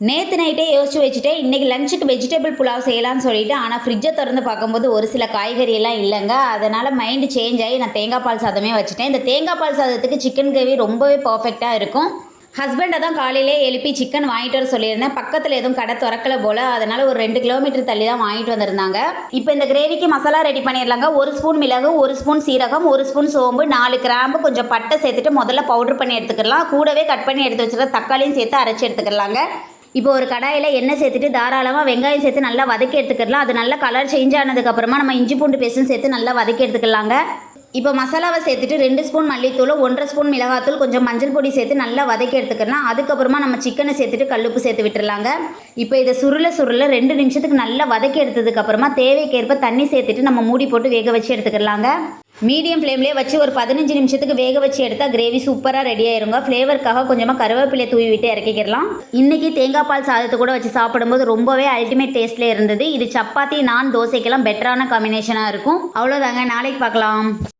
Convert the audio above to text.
நேற்று நைட்டே யோசிச்சு வச்சுட்டு இன்றைக்கி லஞ்சுக்கு வெஜிடபிள் புலாவ் செய்யலாம்னு சொல்லிட்டு ஆனால் ஃப்ரிட்ஜை திறந்து பார்க்கும்போது ஒரு சில காய்கறியெல்லாம் இல்லைங்க. அதனால் மைண்டு சேஞ்ச் ஆகி நான் தேங்காய் பால் சாதமே வச்சுட்டேன். இந்த தேங்காய் பால் சாதத்துக்கு சிக்கன் கிரேவி ரொம்பவே பர்ஃபெக்டாக இருக்கும். ஹஸ்பண்டை தான் காலையிலே எழுப்பி சிக்கன் வாங்கிட்டு வர சொல்லியிருந்தேன். பக்கத்தில் எதுவும் கடை திறக்கல போல். அதனால் ஒரு ரெண்டு கிலோமீட்டர் தள்ளி தான் வாங்கிட்டு வந்திருந்தாங்க. இப்போ இந்த கிரேவிக்கு மசாலா ரெடி பண்ணிடலாங்க. ஒரு ஸ்பூன் மிளகு ஒரு ஸ்பூன் சீரகம் ஒரு ஸ்பூன் சோம்பு நாலு கிராம்பு கொஞ்சம் பட்டை சேர்த்துட்டு முதல்ல பவுடர் பண்ணி எடுத்துக்கலாம் கூடவே கட் பண்ணி எடுத்து வச்சுருக்க தக்காளியும் சேர்த்து அரைச்சி எடுத்துக்கலாங்க இப்போ ஒரு கடாயில் எண்ணெய் சேர்த்துட்டு தாராளமாக வெங்காயம் சேர்த்து நல்லா வதக்கி எடுத்துக்கலாம். அது நல்லா கலர் சேஞ்ச் ஆனதுக்கப்புறமா நம்ம இஞ்சி பூண்டு பேஸ்ட்டும் சேர்த்து நல்லா வதக்கி எடுத்துக்கலாங்க. இப்போ மசாலாவை சேர்த்துட்டு ரெண்டு ஸ்பூன் மல்லித்தூள் ஒன்றரை ஸ்பூன் மிளகாத்தூள் கொஞ்சம் மஞ்சள் பொடி சேர்த்து நல்லா வதக்கி எடுத்துக்கலாம். அதுக்கப்புறமா நம்ம சிக்கனை சேர்த்துட்டு கல்லுப்பு சேர்த்து விட்டுறலாங்க. இப்போ இதை சுருள சுருள ரெண்டு நிமிஷத்துக்கு நல்லா வதக்கி எடுத்ததுக்கப்புறமா தேவைக்கேற்ப தண்ணி சேர்த்துட்டு நம்ம மூடி போட்டு வேக வச்சு எடுத்துக்கலாங்க. மீடியம் ஃப்ளேம்லேயே வச்சு ஒரு பதினஞ்சு நிமிஷத்துக்கு வேக வச்சு எடுத்தால் கிரேவி சூப்பராக ரெடி ஆயிருங்க. ஃப்ளேவருக்காக கொஞ்சமாக கருவேப்பிலை தூவி விட்டு இறக்கிக்கிறலாம் இன்றைக்கி தேங்காய் பால் சாதத்தை கூட வச்சு சாப்பிடும்போது ரொம்பவே அல்டிமேட் டேஸ்ட்டில் இருந்தது. இது சப்பாத்தி நான் தோசைக்கெல்லாம் பெட்டரான காம்பினேஷனாக இருக்கும். அவ்வளோதாங்க நாளைக்கு பார்க்கலாம்.